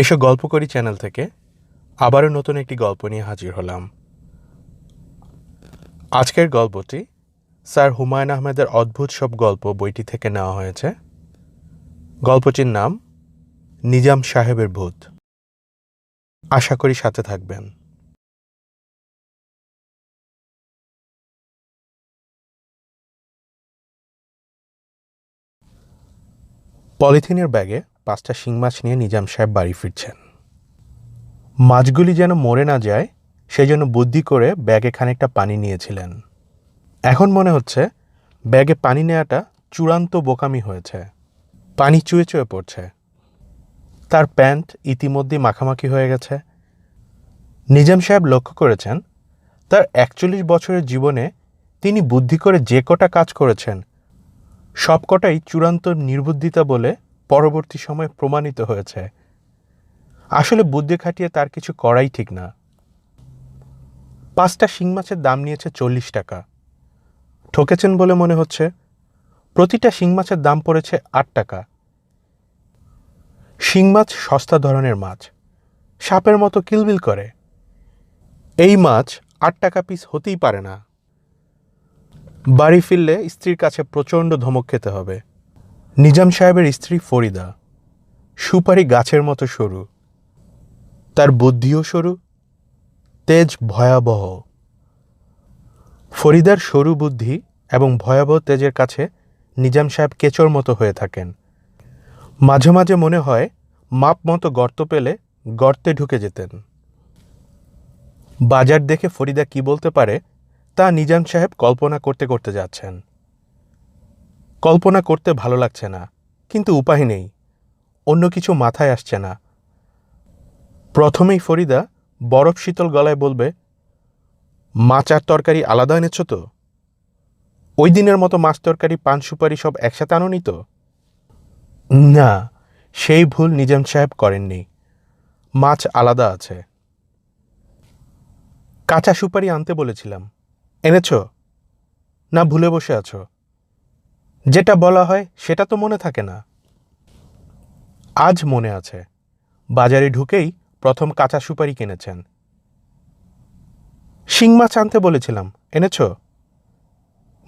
এসো গল্প করি চ্যানেল থেকে। আবারও নতুন একটি গল্প নিয়ে হাজির হলাম। আজকের গল্পটি স্যার হুমায়ুন আহমেদের অদ্ভুত সব গল্প বইটি থেকে নেওয়া হয়েছে। গল্পটির নাম নিজাম সাহেবের ভূত। আশা করি সাথে থাকবেন। পলিথিনের ব্যাগে পাঁচটা শিং মাছ নিয়ে নিজাম সাহেব বাড়ি ফিরছেন। মাছগুলি যেন মরে না যায়, সেই জন্য বুদ্ধি করে ব্যাগে খানিকটা পানি নিয়েছিলেন। এখন মনে হচ্ছে, ব্যাগে পানি নেওয়াটা চূড়ান্ত বোকামি হয়েছে। পানি চুয়ে চুয়ে পড়ছে। তার প্যান্ট ইতিমধ্যে মাখামাখি হয়ে গেছে। নিজাম সাহেব লক্ষ্য করেছেন, তার একচল্লিশ বছরের জীবনে তিনি বুদ্ধি করে যে কটা কাজ করেছেন, সবকটাই চূড়ান্ত নির্বুদ্ধিতা বলে পরবর্তী সময়ে প্রমাণিত হয়েছে। আসলে বুদ্ধি খাটিয়ে তার কিছু করাই ঠিক না। পাঁচটা শিং মাছের দাম নিয়েছে চল্লিশ টাকা। ঠকেছেন বলে মনে হচ্ছে। প্রতিটা শিং মাছের দাম পড়েছে আট টাকা। শিং মাছ সস্তা ধরনের মাছ। সাপের মতো কিলবিল করে। এই মাছ আট টাকা পিস হতেই পারে না। বাড়ি ফিরলে স্ত্রীর কাছে প্রচণ্ড ধমক খেতে হবে। নিজাম সাহেবের স্ত্রী ফরিদা, সুপারি গাছের মতো সরু, তার বুদ্ধিও সরু, তেজ ভয়াবহ। ফরিদার সরু বুদ্ধি এবং ভয়াবহ তেজের কাছে নিজাম সাহেব কেচোর মতো হয়ে থাকেন। মাঝে মাঝে মনে হয় মাপ মতো গর্ত পেলে গর্তে ঢুকে যেতেন। বাজার দেখে ফরিদা কি বলতে পারে তা নিজাম সাহেব কল্পনা করতে করতে যাচ্ছেন। কল্পনা করতে ভালো লাগছে না, কিন্তু উপায় নেই, অন্য কিছু মাথায় আসছে না। প্রথমেই ফরিদা বরফ শীতল গলায় বলবে মাছ আর তরকারি আলাদা এনেছ তো? ওই দিনের মতো মাছ তরকারি, পান, সুপারি সব একসাথে আনোনি তো? না, সেই ভুল নিজাম সাহেব করেননি। মাছ আলাদা আছে। কাঁচা সুপারি আনতে বলেছিলাম। এনেছ? না ভুলে বসে আছো? যেটা বলা হয় সেটা তো মনে থাকে না। আজ মনে আছে। বাজারে ঢুকেই প্রথম কাঁচা সুপারি কিনেছেন। শিং মাছ আনতে বলেছিলাম, এনেছ?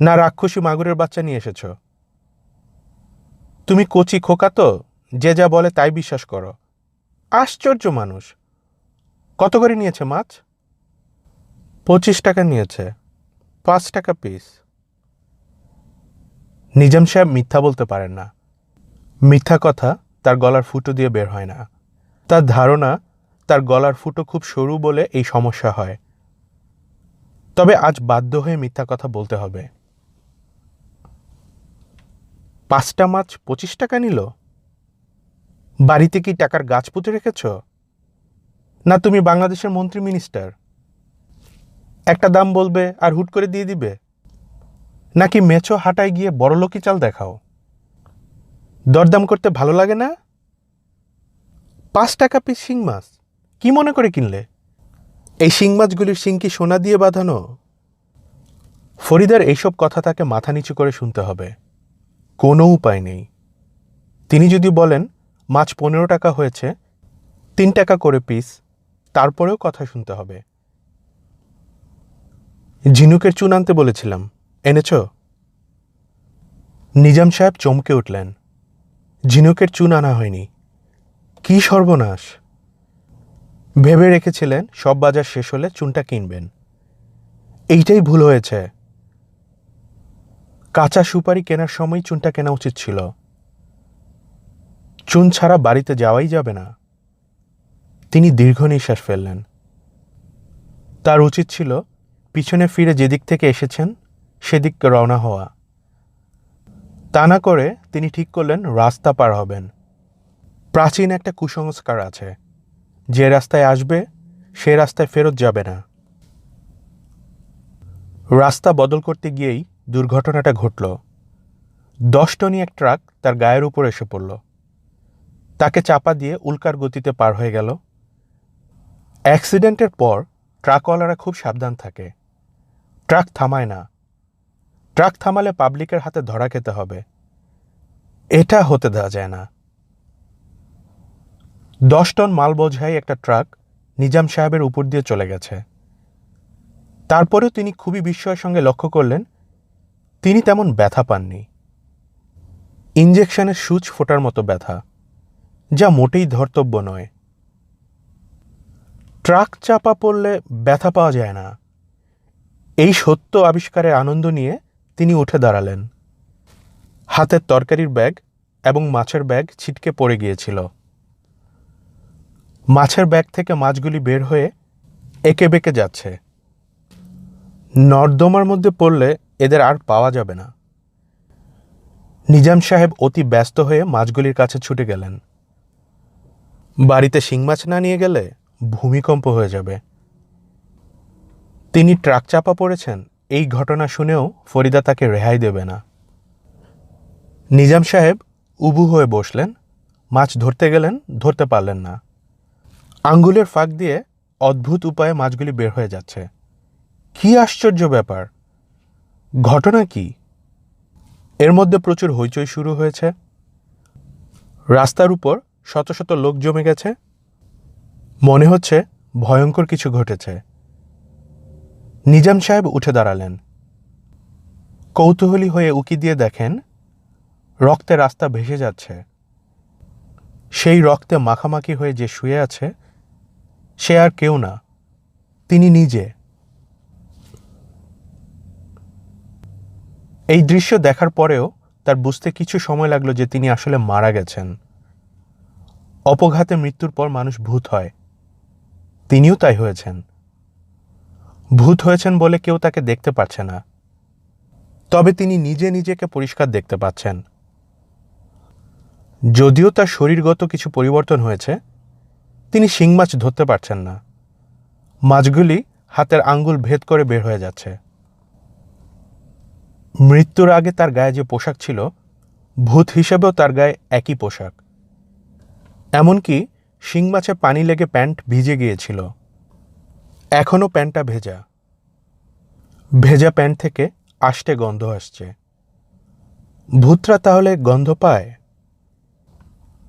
না রাক্ষসী মাগুরের বাচ্চা নিয়ে এসেছ? তুমি কচি খোকা তো, যে যা বলে তাই বিশ্বাস করো। আশ্চর্য মানুষ। কত করে নিয়েছে মাছ? পঁচিশ টাকা নিয়েছে, পাঁচ টাকা পিস নিজাম সাহেব মিথ্যা বলতে পারেন না। মিথ্যা কথা তার গলার ফুটো দিয়ে বের হয় না। তার ধারণা তার গলার ফুটো খুব সরু বলে এই সমস্যা হয়। তবে আজ বাধ্য হয়ে মিথ্যা কথা বলতে হবে। পাঁচটা মাছ পঁচিশ টাকা নিল? বাড়িতে কি টাকার গাছ পুঁতে রেখেছ? না তুমি বাংলাদেশের মন্ত্রী মিনিস্টার? একটা দাম বলবে আর হুট করে দিয়ে দিবে? নাকি মেছো হাটায় গিয়ে বড়লোকি চাল দেখাও? দরদাম করতে ভালো লাগে না? পাঁচ টাকা পিস শিং মাছ, কি মনে করে কিনলে? এই শিং মাছগুলির শিং কি সোনা দিয়ে বাঁধানো? ফরিদার এইসব কথা তাকে মাথা নিচু করে শুনতে হবে। কোনো উপায় নেই। তিনি যদি বলেন, মাছ পনেরো টাকা হয়েছে, তিন টাকা করে পিস তারপরেও কথা শুনতে হবে। ঝিনুকের চুন আনতে বলেছিলাম এনেছ? নিজাম সাহেব চমকে উঠলেন। ঝিনুকের চুন আনা হয়নি। কি সর্বনাশ! ভেবে রেখেছিলেন সব বাজার শেষ হলে চুনটা কিনবেন। এইটাই ভুল হয়েছে। কাঁচা সুপারি কেনার সময় চুনটা কেনা উচিত ছিল। চুন ছাড়া বাড়িতে যাওয়াই যাবে না। তিনি দীর্ঘ নিঃশ্বাস ফেললেন। তার উচিত ছিল পিছনে ফিরে যেদিক থেকে এসেছেন সেদিক রওনা হওয়া। তা না করে তিনি ঠিক করলেন রাস্তা পার হবেন। প্রাচীন একটা কুসংস্কার আছে। যে রাস্তায় আসবে, সে রাস্তায় ফেরত যাবে না। রাস্তা বদল করতে গিয়েই দুর্ঘটনাটা ঘটল। দশ টনি এক ট্রাক তার গায়ের উপর এসে পড়ল। তাকে চাপা দিয়ে উল্কার গতিতে পার হয়ে গেল। অ্যাক্সিডেন্টের পর ট্রাকওয়ালারা খুব সাবধান থাকে। ট্রাক থামায় না। ট্রাক থামালে পাবলিকের হাতে ধরা খেতে হবে। এটা হতে দেওয়া যায় না। দশ টন মাল বোঝাই একটা ট্রাক নিজাম সাহেবের উপর দিয়ে চলে গেছে। তারপরেও তিনি খুবই বিস্ময়ের সঙ্গে লক্ষ্য করলেন, তিনি তেমন ব্যথা পাননি। ইঞ্জেকশনের সূচ ফোটার মতো ব্যথা, যা মোটেই ধর্তব্য নয়। ট্রাক চাপা পড়লে ব্যথা পাওয়া যায় না। এই সত্য আবিষ্কারের আনন্দ নিয়ে তিনি উঠে দাঁড়ালেন। হাতের তরকারির ব্যাগ এবং মাছের ব্যাগ ছিটকে পড়ে গিয়েছিল। মাছের ব্যাগ থেকে মাছগুলি বের হয়ে একে বেঁকে যাচ্ছে। নর্দমার মধ্যে পড়লে এদের আর পাওয়া যাবে না। নিজাম সাহেব অতি ব্যস্ত হয়ে মাছগুলির কাছে ছুটে গেলেন। বাড়িতে শিং মাছ না নিয়ে গেলে ভূমিকম্প হয়ে যাবে। তিনি ট্রাক চাপা পড়েছেন এই ঘটনা শুনেও ফরিদা তাকে রেহাই দেবে না। নিজাম সাহেব উবু হয়ে বসলেন, মাছ ধরতে গেলেন, ধরতে পারলেন না। আঙ্গুলের ফাঁক দিয়ে অদ্ভুত উপায়ে মাছগুলি বের হয়ে যাচ্ছে। কি আশ্চর্য ব্যাপার! ঘটনা কি? এর মধ্যে প্রচুর হইচই শুরু হয়েছে। রাস্তার উপর শত শত লোক জমে গেছে। মনে হচ্ছে ভয়ঙ্কর কিছু ঘটেছে। নিজাম সাহেব উঠে দাঁড়ালেন। কৌতূহলী হয়ে উকি দিয়ে দেখেন, রক্তে রাস্তা ভেসে যাচ্ছে। সেই রক্তে মাখামাখি হয়ে যে শুয়ে আছে, সে আর কেউ না, তিনি নিজে। এই দৃশ্য দেখার পরেও তার বুঝতে কিছু সময় লাগল যে তিনি আসলে মারা গেছেন। অপঘাতে মৃত্যুর পর মানুষ ভূত হয়। তিনিও তাই হয়েছেন। ভূত হয়েছেন বলে কেউ তাকে দেখতে পাচ্ছে না। তবে তিনি নিজে নিজেকে পরিষ্কার দেখতে পাচ্ছেন। যদিও তার শরীরগত কিছু পরিবর্তন হয়েছে, তিনি শিং মাছ ধরতে পারছেন না। মাছগুলি হাতের আঙ্গুল ভেদ করে বের হয়ে যাচ্ছে। মৃত্যুর আগে তার গায়ে যে পোশাক ছিল, ভূত হিসেবেও তার গায়ে একই পোশাক। এমনকি শিং মাছে পানি লেগে প্যান্ট ভিজে গিয়েছিল। এখনও প্যান্টটা ভেজা। ভেজা প্যান্ট থেকে আষ্টে গন্ধ আসছে। ভূতরা তাহলে গন্ধ পায়?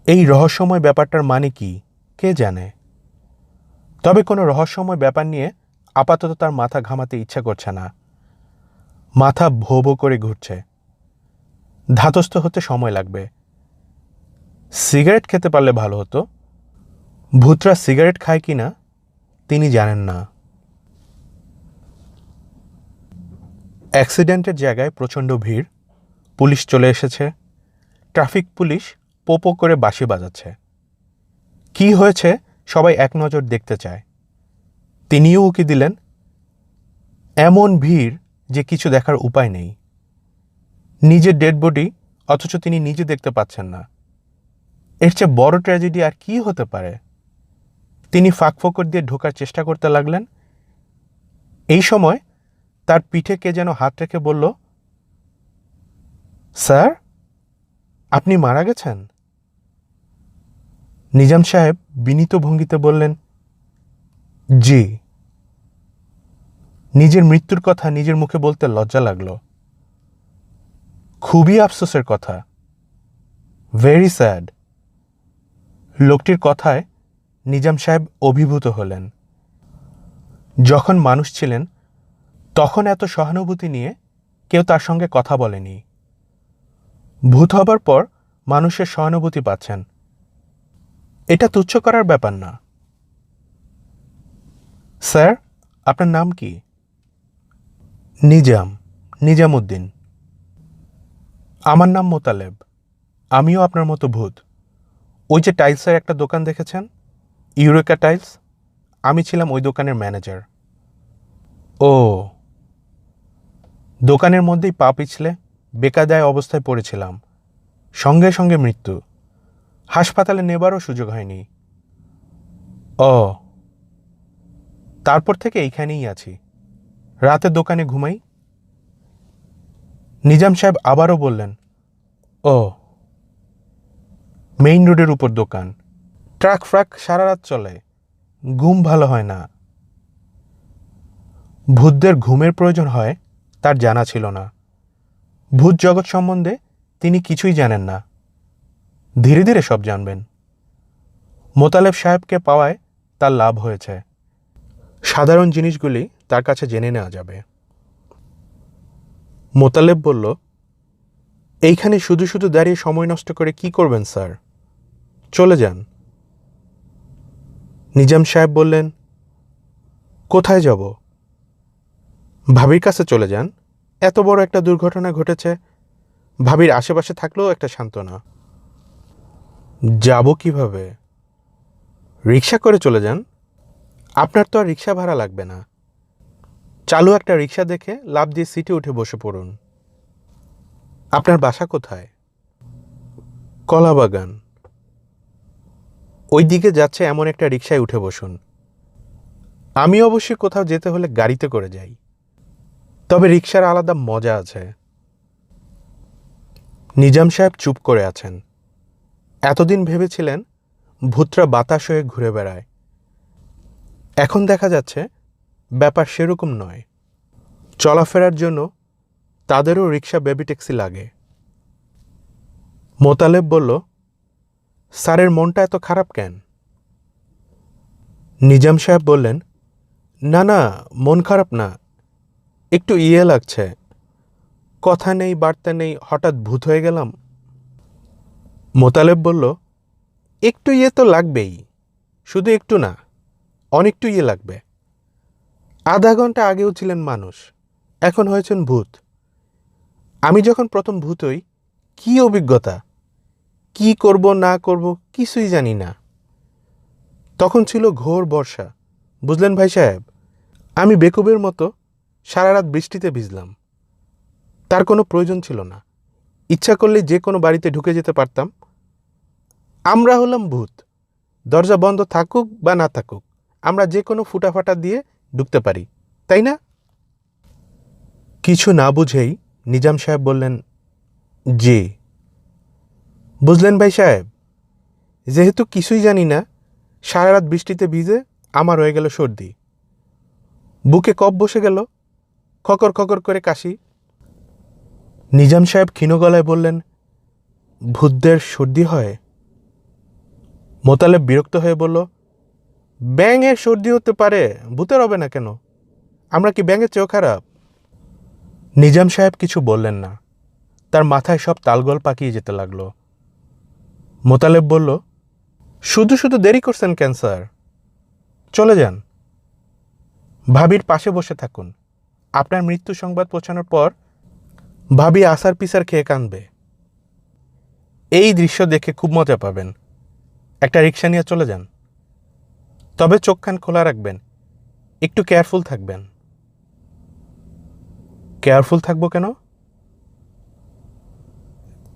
এই রহস্যময় ব্যাপারটার মানে কি, কে জানে? তবে কোনো রহস্যময় ব্যাপার নিয়ে আপাতত তার মাথা ঘামাতে ইচ্ছা করছে না। মাথা ভো ভো করে ঘুরছে। ধাতস্থ হতে সময় লাগবে। সিগারেট খেতে পারলে ভালো হতো। ভূতরা সিগারেট খায় কি না? তিনি জানেন না। অ্যাক্সিডেন্টের জায়গায় প্রচণ্ড ভিড়, পুলিশ চলে এসেছে। ট্রাফিক পুলিশ পোপো করে বাঁশি বাজাচ্ছে। কি হয়েছে সবাই এক নজর দেখতে চায়। তিনিও উকি দিলেন, এমন ভিড় যে কিছু দেখার উপায় নেই। নিজের ডেড বডি, অথচ তিনি নিজে দেখতে পাচ্ছেন না। এর চেয়ে বড় ট্র্যাজেডি আর কি হতে পারে? তিনি ফাঁক ফোকর দিয়ে ঢোকার চেষ্টা করতে লাগলেন। এই সময় তার পিঠে কে যেন হাত রেখে বলল, স্যার, আপনি মারা গেছেন? নিজাম সাহেব বিনীত ভঙ্গিতে বললেন, জি। নিজের মৃত্যুর কথা নিজের মুখে বলতে লজ্জা লাগল। খুবই আফসোসের কথা। ভেরি স্যাড লোকটির কথায় নিজাম সাহেব অভিভূত হলেন। যখন মানুষ ছিলেন, তখন এত সহানুভূতি নিয়ে কেউ তার সঙ্গে কথা বলেনি। ভূত হবার পর মানুষের সহানুভূতি পাচ্ছেন। এটা তুচ্ছ করার ব্যাপার না। স্যার, আপনার নাম কি? নিজাম, নিজামুদ্দিন। আমার নাম মোতালেব। আমিও আপনার মতো ভূত। ওই যে টাইলসের একটা দোকান দেখেছেন? ইউরেকা টাইলস আমি ছিলাম ওই দোকানের ম্যানেজার ও। দোকানের মধ্যেই পা পিছলে বেকাদায় অবস্থায় পড়েছিলাম। সঙ্গে সঙ্গে মৃত্যু। হাসপাতালে নেবারও সুযোগ হয়নি। ও। তারপর থেকে এইখানেই আছি। রাতে দোকানে ঘুমাই। নিজাম সাহেব আবারও বললেন, ও মেইন রোডের উপর দোকান। ট্রাক ফ্রাক সারা রাত চলে। ঘুম ভালো হয় না। ভূতদের ঘুমের প্রয়োজন হয়, তার জানা ছিল না। ভূত জগৎ সম্বন্ধে তিনি কিছুই জানেন না। ধীরে ধীরে সব জানবেন। মোতালেব সাহেবকে পাওয়ায় তার লাভ হয়েছে। সাধারণ জিনিসগুলি তার কাছে জেনে নেওয়া যাবে। মোতালেব বলল, এইখানে শুধু শুধু দাঁড়িয়ে সময় নষ্ট করে কি করবেন, স্যার? চলে যান। নিজাম সাহেব বললেন, কোথায় যাব? ভাবির কাছে চলে যান। এত বড় একটা দুর্ঘটনা ঘটেছে। ভাবির আশেপাশে থাকলেও একটা সান্ত্বনা। যাব কীভাবে? রিক্সা করে চলে যান। আপনার তো আর রিক্সা ভাড়া লাগবে না। চালু একটা রিক্সা দেখে লাভ দিয়ে সিটে উঠে বসে পড়ুন। আপনার বাসা কোথায়? কলাবাগান। ওই দিকে যাচ্ছে এমন একটা রিক্সায় উঠে বসুন। আমি অবশ্যই কোথাও যেতে হলে গাড়িতে করে যাই। তবে রিক্সার আলাদা মজা আছে। নিজাম সাহেব চুপ করে আছেন। এতদিন ভেবেছিলেন ভূতরা বাতাস হয়ে ঘুরে বেড়ায়। এখন দেখা যাচ্ছে ব্যাপার সেরকম নয়। চলাফেরার জন্য তাদেরও রিক্সা বেবি ট্যাক্সি লাগে। মোতালেব বলল স্যারের মনটা এত খারাপ কেন? নিজাম সাহেব বললেন, না না, মন খারাপ না, একটু ইয়ে লাগছে। কথা নেই, বার্তা নেই, হঠাৎ ভূত হয়ে গেলাম। মোতালেব বলল, একটু ইয়ে তো লাগবেই, শুধু একটু না, অনেকটু ইয়ে লাগবে। আধা ঘণ্টা আগেও ছিলেন মানুষ, এখন হয়েছেন ভূত। আমি যখন প্রথম ভূত হই, কী অভিজ্ঞতা? কি করব, না করব কিছুই জানি না। তখন ছিল ঘোর বর্ষা। বুঝলেন ভাই সাহেব, আমি বেকুবের মতো সারা রাত বৃষ্টিতে ভিজলাম। তার কোনো প্রয়োজন ছিল না। ইচ্ছা করলে যে কোনো বাড়িতে ঢুকে যেতে পারতাম। আমরা হলাম ভূত। দরজা বন্ধ থাকুক বা না থাকুক, আমরা যে কোনো ফুটাফাটা দিয়ে ঢুকতে পারি, তাই না? কিছু না বুঝেই নিজাম সাহেব বললেন, জি। বুঝলেন ভাই সাহেব? যেহেতু কিছুই জানি না সারা রাত বৃষ্টিতে ভিজে আমার হয়ে গেল সর্দি। বুকে কপ বসে গেল, খকর খকর করে কাশি। নিজাম সাহেব ক্ষীণ গলায় বললেন, ভূতদের সর্দি হয়? মোতালেব বিরক্ত হয়ে বলল, ব্যাঙের সর্দি হতে পারে, ভূতের হবে না কেন? আমরা কি ব্যাঙের চেয়েও খারাপ? নিজাম সাহেব কিছু বললেন না। তার মাথায় সব তালগোল পাকিয়ে যেতে লাগল। মোতালেব বলল, শুধু শুধু দেরি করছেন ক্যান্সার চলে যান। ভাবির পাশে বসে থাকুন। আপনার মৃত্যু সংবাদ পৌঁছানোর পর ভাবি আসার পিসার খেয়ে কানবে এই দৃশ্য দেখে খুব মজা পাবেন। একটা রিক্সা নিয়ে চলে যান। তবে চোখ কান খোলা রাখবেন। একটু কেয়ারফুল থাকবেন। কেয়ারফুল থাকব কেন?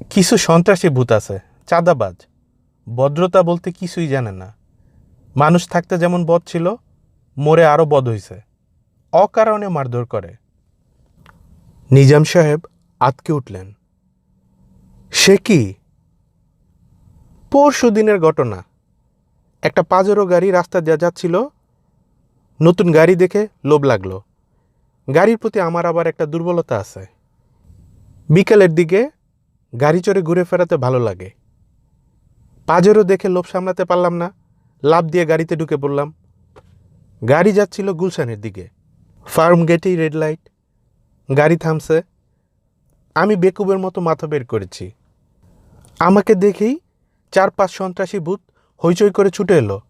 কিছু সন্ত্রাসী ভূত আছে। চাঁদাবাজ। ভদ্রতা বলতে কিছুই জানে না। মানুষ থাকতে যেমন বধ ছিল, মরে আরও বধ হইছে। অকারণে মারধর করে। নিজাম সাহেব আতকে উঠলেন। সে কি? পরশু দিনের ঘটনা। একটা পাজেরো গাড়ি রাস্তা দিয়ে যাচ্ছিল। নতুন গাড়ি দেখে লোভ লাগল। গাড়ির প্রতি আমার আবার একটা দুর্বলতা আছে। বিকেলের দিকে গাড়ি চড়ে ঘুরে ফেরাতে ভালো লাগে। পাজেরও দেখে লোভ সামলাতে পারলাম না। লাভ দিয়ে গাড়িতে ঢুকে পড়লাম। গাড়ি যাচ্ছিল গুলশানের দিকে। ফার্ম গেটেই রেড লাইট গাড়ি থামছে। আমি বেকুবের মতো মাথা বের করেছি। আমাকে দেখেই চার পাঁচ সন্ত্রাসী ভূত হইচই করে ছুটে এলো।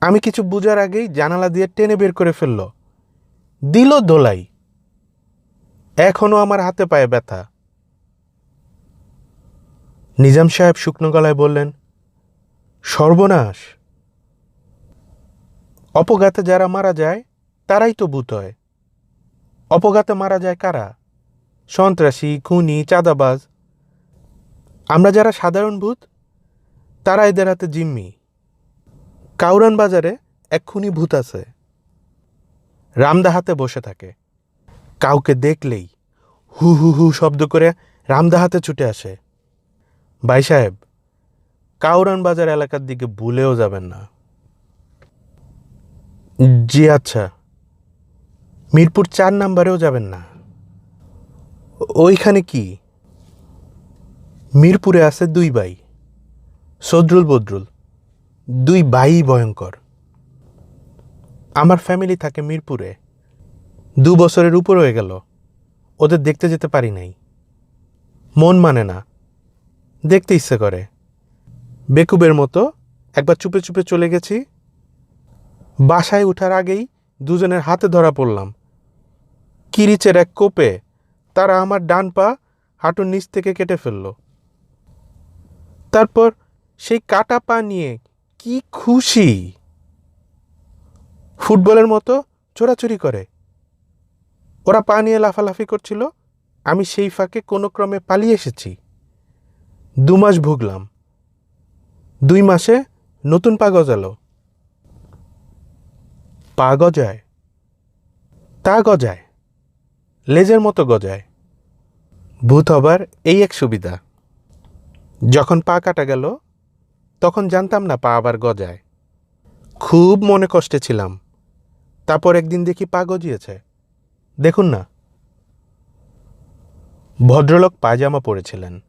আমি কিছু বুঝার আগেই জানালা দিয়ে টেনে বের করে ফেলল। দিল দোলাই এখনও আমার হাতে পায়ে ব্যথা। নিজাম সাহেব শুকনো গলায় বললেন, সর্বনাশ। অপঘাতে যারা মারা যায়, তারাই তো ভূত হয়। অপঘাতে মারা যায় কারা? সন্ত্রাসী, খুনি, চাঁদাবাজ। আমরা যারা সাধারণ ভূত, তারা এদের হাতে জিম্মি। কাউরান বাজারে এক খুনি ভূত আছে। রামদা হাতে বসে থাকে। কাউকে দেখলেই হু হু হু শব্দ করে রামদা হাতে ছুটে আসে। ভাই সাহেব, কাউরান বাজার এলাকার দিকে ভুলেও যাবেন না। জি আচ্ছা মিরপুর চার নাম্বারেও যাবেন না। ওইখানে কি? মিরপুরে আছে দুই ভাই, সদরুল বদরুল। দুই ভাই ভয়ঙ্কর। আমার ফ্যামিলি থাকে মিরপুরে। দু বছরের উপর হয়ে গেল, ওদের দেখতে যেতে পারি নাই। মন মানে না। দেখতে ইচ্ছে করে। বেকুবের মতো একবার চুপে চুপে চলে গেছি। বাসায় ওঠার আগেই দুজনের হাতে ধরা পড়লাম। কিরিচের এক কোপে তারা আমার ডান পা হাঁটুর নিচ থেকে কেটে ফেলল। তারপর সেই কাটা পা নিয়ে কি খুশি। ফুটবলের মতো চোরাচুরি করে। ওরা পা নিয়ে লাফালাফি করছিল। আমি সেই ফাঁকে কোনো ক্রমে পালিয়ে এসেছি। দু মাস ভুগলাম। দুই মাসে নতুন পা গজালো পা গজায়, তা গজায়, লেজের মতো গজায়। ভূত হবার এই এক সুবিধা। যখন পা কাটা গেল, তখন জানতাম না পা আবার গজায়। খুব মনে কষ্টে ছিলাম। তারপর একদিন দেখি পা গজিয়েছে। দেখুন না। ভদ্রলোক পায়জামা পরেছিলেন।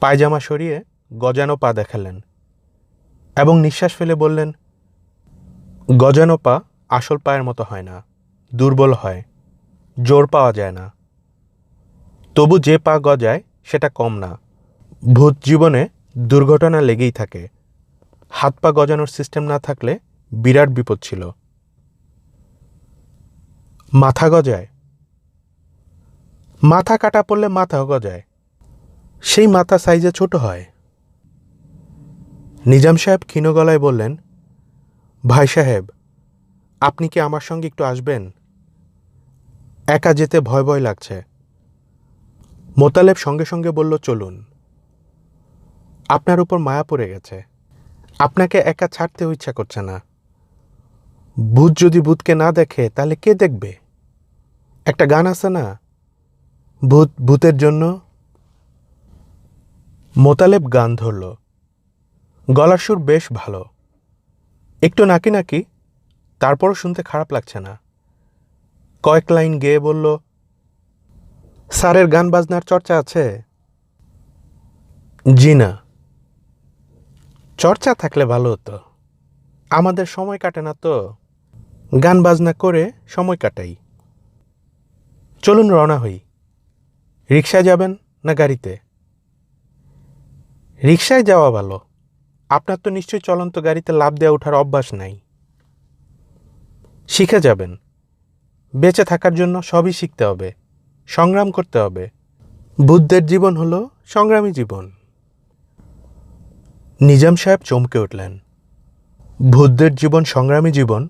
পায়জামা সরিয়ে গজানো পা দেখালেন এবং নিঃশ্বাস ফেলে বললেন, গজানো পা আসল পায়ের মতো হয় না, দুর্বল হয়, জোর পাওয়া যায় না। তবু যে পা গজায় সেটা কম না। ভূত জীবনে দুর্ঘটনা লেগেই থাকে। হাত পা গজানোর সিস্টেম না থাকলে বিরাট বিপদ ছিল। মাথা গজায়। মাথা কাটা পড়লে মাথা গজায়। সেই মাথা সাইজে ছোট হয়। নিজাম সাহেব ক্ষীণ গলায় বললেন, ভাই সাহেব, আপনি কি আমার সঙ্গে একটু আসবেন? একা যেতে ভয় ভয় লাগছে। মোতালেব সঙ্গে সঙ্গে বলল, চলুন। আপনার উপর মায়া পড়ে গেছে। আপনাকে একা ছাড়তেও ইচ্ছা করছে না। ভূত যদি ভূতকে না দেখে, তাহলে কে দেখবে? একটা গান আছে না? ভূত, ভূতের জন্য মোতালেব গান ধরল। গলার সুর বেশ ভালো। একটু নাকি নাকি, তারপরও শুনতে খারাপ লাগছে না। কয়েক লাইন গেয়ে বলল, স্যারের গান বাজনার চর্চা আছে? জি না। চর্চা থাকলে ভালো হতো। আমাদের সময় কাটে না তো। গান বাজনা করে সময় কাটাই। চলুন রওনা হই। রিক্সায় যাবেন না গাড়িতে? রিক্সায় যাওয়া ভালো। আপনার তো নিশ্চয়ই চলন্ত গাড়িতে লাভ দেওয়া ওঠার অভ্যাস নাই। শিখে যাবেন। বেঁচে থাকার জন্য সবই শিখতে হবে। সংগ্রাম করতে হবে। বুদ্ধের জীবন হলো সংগ্রামী জীবন। নিজাম সাহেব চমকে উঠলেন। বুদ্ধের জীবন সংগ্রামী জীবন?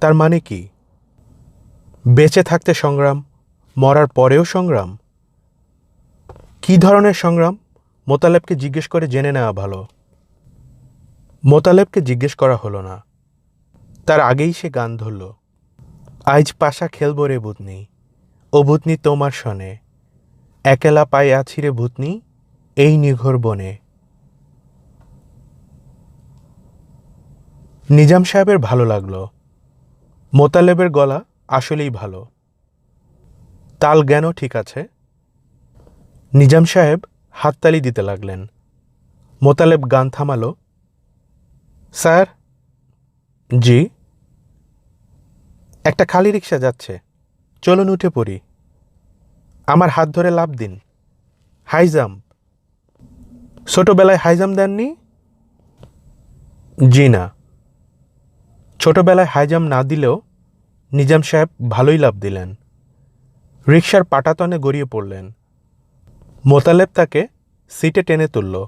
তার মানে কি? বেঁচে থাকতে সংগ্রাম, মরার পরেও সংগ্রাম? কী ধরনের সংগ্রাম? মোতালেবকে জিজ্ঞেস করে জেনে নেওয়া ভালো। মোতালেবকে জিজ্ঞেস করা হলো না। তার আগেই সে গান ধরল। আইজ পাশা খেলব রে ভূতনি ও ভূতনি তোমার সনে। একেলা পায়ে আছি রে ভূতনি, এই নিঘর বনে। নিজাম সাহেবের ভালো লাগল। মোতালেবের গলা আসলেই ভালো। তাল জ্ঞানও ঠিক আছে? নিজাম সাহেব হাততালি দিতে লাগলেন। মোতালেব গান থামালো। স্যার? জি। একটা খালি রিক্সা যাচ্ছে। চলুন উঠে পড়ি। আমার হাত ধরে লাভ দিন। হাই জাম্প ছোটোবেলায় হাই জাম্প দেননি? জি না। ছোটোবেলায় হাই জাম্প না দিলেও নিজাম সাহেব ভালোই লাভ দিলেন। রিক্সার পাটাতনে গড়িয়ে পড়লেন। মোতালেব তাকে সিটে টেনে তুলল।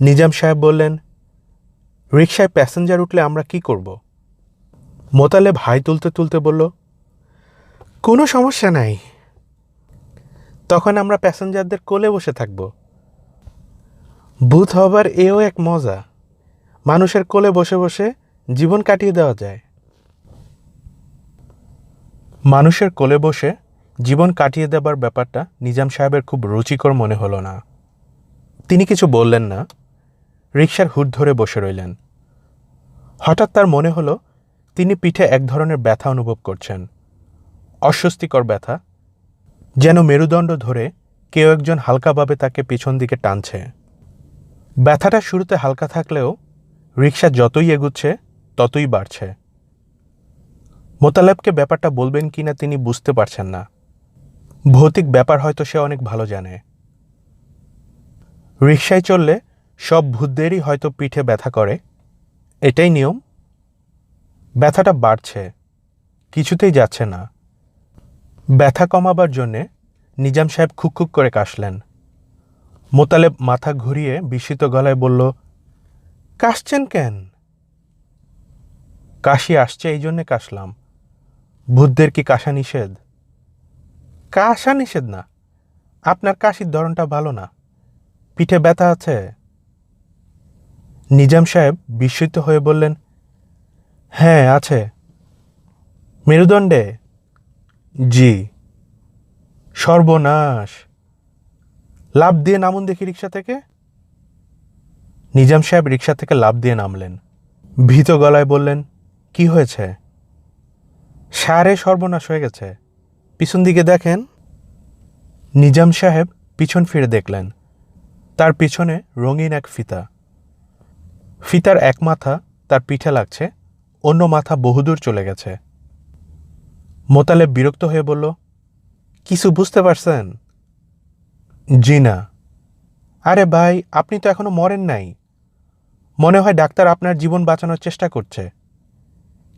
নিজাম সাহেব বললেন রিক্সায় প্যাসেঞ্জার উঠলে আমরা কি করব? মোতালেব হাই তুলতে তুলতে বলল, কোনো সমস্যা নাই। তখন আমরা প্যাসেঞ্জারদের কোলে বসে থাকব। বুথ হবার এও এক মজা। মানুষের কোলে বসে বসে জীবন কাটিয়ে দেওয়া যায়। মানুষের কোলে বসে জীবন কাটিয়ে দেবার ব্যাপারটা নিজাম সাহেবের খুব রুচিকর মনে হলো না। তিনি কিছু বললেন না। রিক্সার হুট ধরে বসে রইলেন। হঠাৎ তার মনে হলো, তিনি পিঠে এক ধরনের ব্যথা অনুভব করছেন। অস্বস্তিকর ব্যথা, যেন মেরুদণ্ড ধরে কেউ একজন হালকাভাবে তাকে পিছন দিকে টানছে। ব্যথাটা শুরুতে হালকা থাকলেও রিক্সা যতই এগুচ্ছে, ততই বাড়ছে। মোতালেবকে ব্যাপারটা বলবেন কিনা তিনি বুঝতে পারছেন না। ভৌতিক ব্যাপার হয়তো সে অনেক ভালো জানে। রিক্সায় চললে সব ভূতদেরই হয়তো পিঠে ব্যথা করে। এটাই নিয়ম। ব্যথাটা বাড়ছে। কিছুতেই যাচ্ছে না। ব্যথা কমাবার জন্যে নিজাম সাহেব খুক করে কাশলেন। মোতালেব মাথা ঘুরিয়ে বিস্মিত গলায় বলল, কাশছেন কেন? কাশি আসছে, এই জন্যে কাশলাম। ভূতদের কি কাশা নিষেধ? কাশা নিষেধ না। আপনার কাশির ধরনটা ভালো না। পিঠে ব্যথা আছে। নিজাম সাহেব বিস্মিত হয়ে বললেন হ্যাঁ আছে। মেরুদণ্ডে? জি। সর্বনাশ। লাভ দিয়ে নামুন দেখি রিক্সা থেকে। নিজাম সাহেব রিক্সা থেকে লাভ দিয়ে নামলেন। ভীত গলায় বললেন, কি হয়েছে? সারে সর্বনাশ হয়ে গেছে। পিছন দিকে দেখেন, নিজাম সাহেব পিছন ফিরে দেখলেন। তার পিছনে রঙিন এক ফিতা। ফিতার এক মাথা তার পিঠে লাগছে, অন্য মাথা বহুদূর চলে গেছে। মোতালেব বিরক্ত হয়ে বলল, কিছু বুঝতে পারছেন? জি না। আরে ভাই, আপনি তো এখনও মরেন নাই। মনে হয় ডাক্তার আপনার জীবন বাঁচানোর চেষ্টা করছে।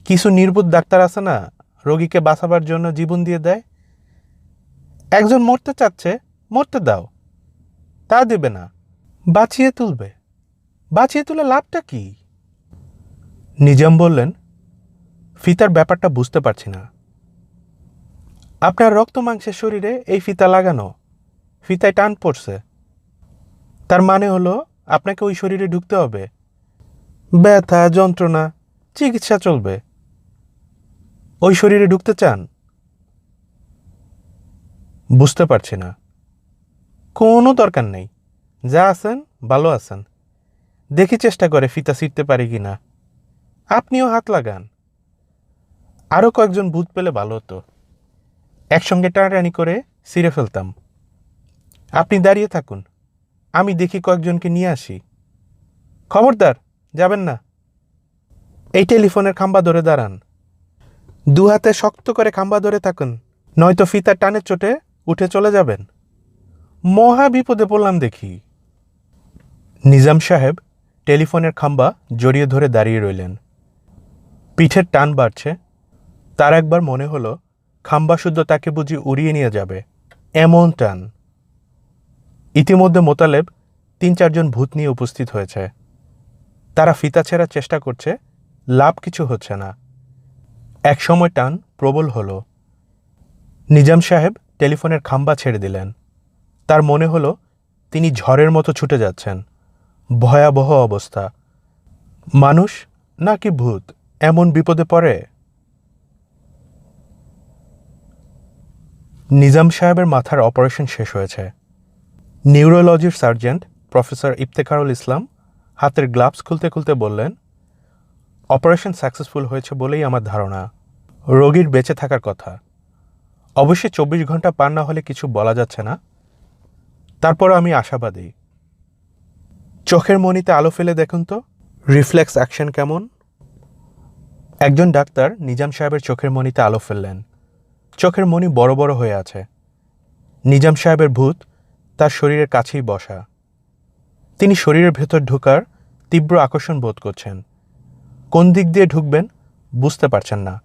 কিছু নির্বুধ ডাক্তার আছে না, রোগীকে বাঁচাবার জন্য জীবন দিয়ে দেয়? একজন মরতে চাচ্ছে, মরতে দাও। তা দেবে না, বাঁচিয়ে তুলবে। বাঁচিয়ে তুলে লাভটা কি? নিজাম বললেন, ফিতার ব্যাপারটা বুঝতে পারছি না। আপনার রক্ত মাংসের শরীরে এই ফিতা লাগানো, ফিতায় টান পড়ছে। তার মানে হলো, আপনাকে ওই শরীরে ঢুকতে হবে। ব্যথা, যন্ত্রণা, চিকিৎসা চলবে। ওই শরীরে ঢুকতে চান? বুঝতে পারছি না। কোনো দরকার নেই। যা আছেন, ভালো আছেন। দেখি চেষ্টা করে ফিতা ছিঁড়তে পারি কি না। আপনিও হাত লাগান। আরও কয়েকজন ভূত পেলে ভালো হতো। একসঙ্গে টানাটানি করে ছিঁড়ে ফেলতাম। আপনি দাঁড়িয়ে থাকুন। আমি দেখি কয়েকজনকে নিয়ে আসি। খবরদার, যাবেন না। এই টেলিফোনের খাম্বা ধরে দাঁড়ান। দু হাতে শক্ত করে খাম্বা ধরে থাকুন, নয়তো ফিতার টানের চোটে উঠে চলে যাবেন? মহা বিপদে পড়লাম দেখি। নিজাম সাহেব টেলিফোনের খাম্বা জড়িয়ে ধরে দাঁড়িয়ে রইলেন। পিঠের টান বাড়ছে। তার একবার মনে হলো, খাম্বা শুদ্ধ তাকে বুঝি উড়িয়ে নিয়ে যাবে। এমন টান। ইতিমধ্যে মোতালেব তিন চারজন ভূত নিয়ে উপস্থিত হয়েছে। তারা ফিতা ছেঁড়ার চেষ্টা করছে, লাভ কিছু হচ্ছে না। একসময় টান প্রবল হল। নিজাম সাহেব টেলিফোনের খাম্বা ছেড়ে দিলেন। তার মনে হলো তিনি ঝড়ের মতো ছুটে যাচ্ছেন। ভয়াবহ অবস্থা। মানুষ নাকি ভূত? এমন বিপদে পড়ে? নিজাম সাহেবের মাথার অপারেশন শেষ হয়েছে। নিউরোলজির সার্জেন্ট প্রফেসর ইফতেখারুল ইসলাম হাতের গ্লাভস খুলতে খুলতে বললেন, অপারেশন সাকসেসফুল হয়েছে বলেই আমার ধারণা। রোগীর বেঁচে থাকার কথা। অবশ্যই চব্বিশ ঘণ্টা পার না হলে কিছু বলা যাচ্ছে না। তারপর আমি আশাবাদী। চোখের মনিতে আলো ফেলে দেখুন তো, রিফ্লেক্স অ্যাকশন কেমন? একজন ডাক্তার নিজাম সাহেবের চোখের মনিতে আলো ফেললেন। চোখের মনি বড় বড় হয়ে আছে। নিজাম সাহেবের ভূত তার শরীরের কাছেই বসা। তিনি শরীরের ভেতর ঢোকার তীব্র আকর্ষণ বোধ করছেন। কোন দিক দিয়ে ঢুকবেন বুঝতে পারছেন না।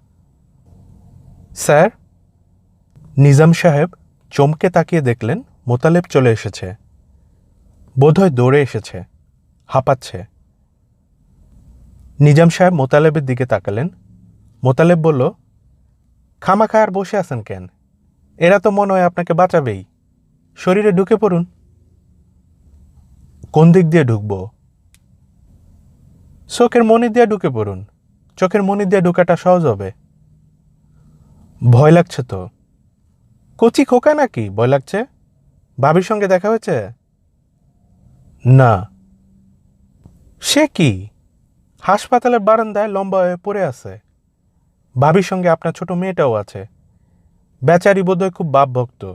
স্যার নিজাম সাহেব চমকে তাকিয়ে দেখলেন, মোতালেব চলে এসেছে। বোধহয় দৌড়ে এসেছে, হাঁপাচ্ছে। নিজাম সাহেব মোতালেবের দিকে তাকালেন। মোতালেব বলল, খামাখা আর বসে আছেন কেন? এরা তো মনে হয় আপনাকে বাঁচাবেই। শরীরে ঢুকে পড়ুন। কোন দিক দিয়ে ঢুকবো? চোখের মনি দিয়ে ঢুকে পড়ুন। চোখের মনি দিয়ে ঢুকাটা সহজ হবে। ভয় লাগছে তো? কচি খোকা নাকি? ভয় লাগছে? ভাবির সঙ্গে দেখা হয়েছে? না। সে কি? হাসপাতালের বারান্দায় লম্বা হয়ে পড়ে আছে। ভাবির সঙ্গে আপনার ছোট মেয়েটাও আছে। বেচারি বোধহয় খুব বাপ ভক্ত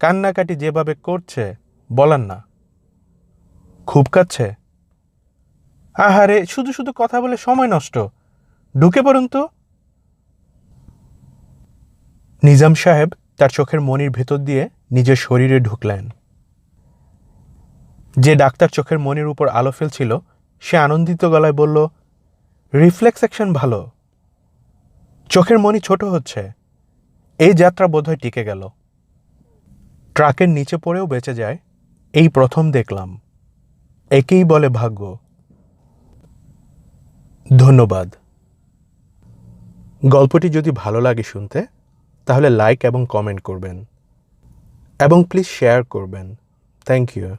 কান্নাকাটি যেভাবে করছে, বলার না। খুব কাচ্ছে আহারে, শুধু শুধু কথা বলে সময় নষ্ট। ঢুকে পড়ুন তো। নিজাম সাহেব তার চোখের মনির ভেতর দিয়ে নিজের শরীরে ঢুকলেন। যে ডাক্তার চোখের মনির উপর আলো ফেলছিল, সে আনন্দিত গলায় বলল রিফ্লেক্স অ্যাকশন ভালো। চোখের মনি ছোট হচ্ছে। এই যাত্রা বোধহয় টিকে গেল। ট্রাকের নিচে পড়েও বেঁচে যায়। এই প্রথম দেখলাম। একেই বলে ভাগ্য। ধন্যবাদ। গল্পটি যদি ভালো লাগে শুনতে তাহলে লাইক এবং কমেন্ট করবেন। এবং প্লিজ শেয়ার করবেন। Thank you